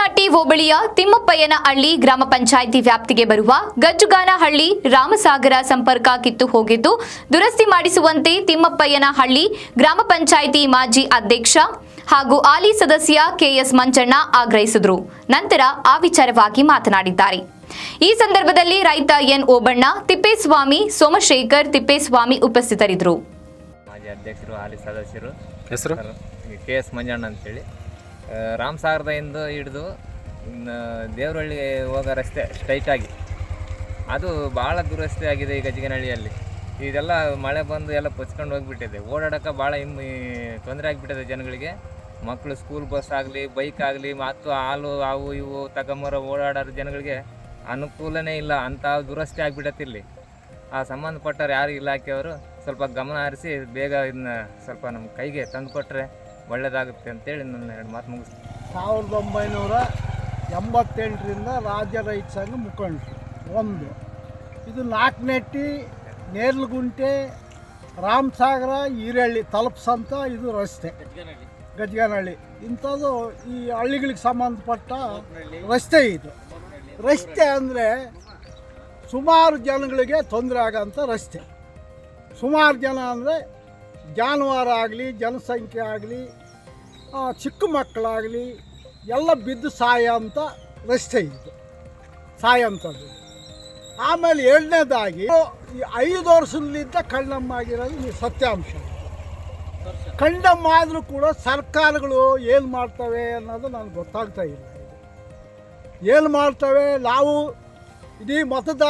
ಹೋಬಳಿಯ ತಿಮ್ಮಪ್ಪಯ್ಯನಹಳ್ಳಿ ಗ್ರಾಮ ಪಂಚಾಯಿತಿ ವ್ಯಾಪ್ತಿಗೆ ಬರುವ ಗಜ್ಜುಗಾನಹಳ್ಳಿ ರಾಮಸಾಗರ ಸಂಪರ್ಕ ಕಿತ್ತು ಹೋಗಿದ್ದು ದುರಸ್ತಿ ಮಾಡಿಸುವಂತೆ ತಿಮ್ಮಪ್ಪಯ್ಯನಹಳ್ಳಿ ಗ್ರಾಮ ಪಂಚಾಯಿತಿ ಮಾಜಿ ಅಧ್ಯಕ್ಷ ಹಾಗೂ ಆಲಿ ಸದಸ್ಯ ಕೆಎಸ್ ಮಂಜಣ್ಣ ಆಗ್ರಹಿಸಿದರು. ನಂತರ ಆ ವಿಚಾರವಾಗಿ ಮಾತನಾಡಿದ್ದಾರೆ. ಈ ಸಂದರ್ಭದಲ್ಲಿ ರೈತ ಎನ್ ಓಬಣ್ಣ ತಿಪ್ಪೇಸ್ವಾಮಿ ಸೋಮಶೇಖರ್ ತಿಪ್ಪೇಸ್ವಾಮಿ ಉಪಸ್ಥಿತರಿದ್ದರು. ಮಾಜಿ ಅಧ್ಯಕ್ಷರು ಹಾಲಿ ಸದಸ್ಯರು ಹೆಸರು? ಕೆ ಎಸ್ ಮಂಜಣ್ಣ ಅಂತೇಳಿ. ಆ, ರಾಮಸಾಗರದಿಂದ ಹಿಡಿದು ದೇವರಹಳ್ಳಿ ಹೋಗೋ ರಸ್ತೆ ಸ್ಟ್ರೈಟಾಗಿ ಅದು ಭಾಳ ದುರಸ್ತಿ ಆಗಿದೆ ಈಗ ಜಿಗನಹಳ್ಳಿಯಲ್ಲಿ ಇದೆಲ್ಲ ಮಳೆ ಬಂದು ಎಲ್ಲ ಪಚ್ಕೊಂಡು ಹೋಗಿಬಿಟ್ಟಿದೆ. ಓಡಾಡೋಕೆ ಭಾಳ ಹಿಮ್ ತೊಂದರೆ ಆಗಿಬಿಟ್ಟಿದೆ ಜನಗಳಿಗೆ. ಮಕ್ಕಳು ಸ್ಕೂಲ್ ಬಸ್ ಆಗಲಿ ಬೈಕ್ ಆಗಲಿ ಮತ್ತು ಹಾಲು ಅವು ಇವು ತಗೊಂಬರೋ ಓಡಾಡೋ ಜನಗಳಿಗೆ ಅನುಕೂಲನೇ ಇಲ್ಲ. ಅಂಥ ದುರಸ್ತಿ ಆಗಿಬಿಟ್ಟತಿ ಇಲ್ಲಿ. ಆ ಸಂಬಂಧಪಟ್ಟವ್ರು ಯಾರು ಇಲಾಖೆಯವರು ಸ್ವಲ್ಪ ಗಮನ ಹರಿಸಿ ಬೇಗ ಇದನ್ನ ಸ್ವಲ್ಪ ನಮ್ಮ ಕೈಗೆ ತಂದು ಕೊಟ್ಟರೆ ಒಳ್ಳೆಯದಾಗುತ್ತೆ ಅಂತೇಳಿ ನನ್ನ ಎರಡು ಮಾತು ಮುಗಿಸ್ತೀನಿ. ಸಾವಿರದ ಒಂಬೈನೂರ ಎಂಬತ್ತೆಂಟರಿಂದ ರಾಜ್ಯ ರೈತ ಸಂಘ ಮುಖಂಡರು, ಒಂದು. ಇದು ನಾಲ್ಕನೆಟ್ಟಿ ನೇರ್ಲಗುಂಟೆ, ರಾಮಸಾಗರ, ಈರಳ್ಳಿ ತಲುಪ್ಸಂತ ಇದು ರಸ್ತೆ. ಗಜ್ಗನಹಳ್ಳಿ. ಇಂಥದ್ದು ಈ ಹಳ್ಳಿಗಳಿಗೆ ಸಂಬಂಧಪಟ್ಟ ರಸ್ತೆ ಇದು. ರಸ್ತೆ ಅಂದರೆ ಸುಮಾರು ಜನಗಳಿಗೆ ತೊಂದರೆ ಆಗೋಂಥ ರಸ್ತೆ. ಸುಮಾರು ಜನ ಅಂದರೆ ಜಾನುವಾರು ಆಗಲಿ, ಜನಸಂಖ್ಯೆ ಆಗಲಿ ಚಿಕ್ಕ ಮಕ್ಕಳಾಗಲಿ, ಎಲ್ಲ ಬಿದ್ದು ಸಾಯೋಂಥ ರಸ್ತೆ ಇದು. ಸಾಯೋಂಥದ್ದು ಆಮೇಲೆ ಎರಡನೇದಾಗಿ, ಈ ಐದು ವರ್ಷದಲ್ಲಿದ್ದ ಕಣ್ಣಮ್ಮ ಆಗಿರೋದು ಈ ಸತ್ಯಾಂಶ. ಕಂಡಮ್ಮ ಆದರೂ ಕೂಡ ಸರ್ಕಾರಗಳು ಏನು ಮಾಡ್ತವೆ ಅನ್ನೋದು ನನಗೆ ಗೊತ್ತಾಗ್ತಾ ಇಲ್ಲ. ಏನು ಮಾಡ್ತವೆ? ನಾವು ಇಡೀ ಮತದಾರ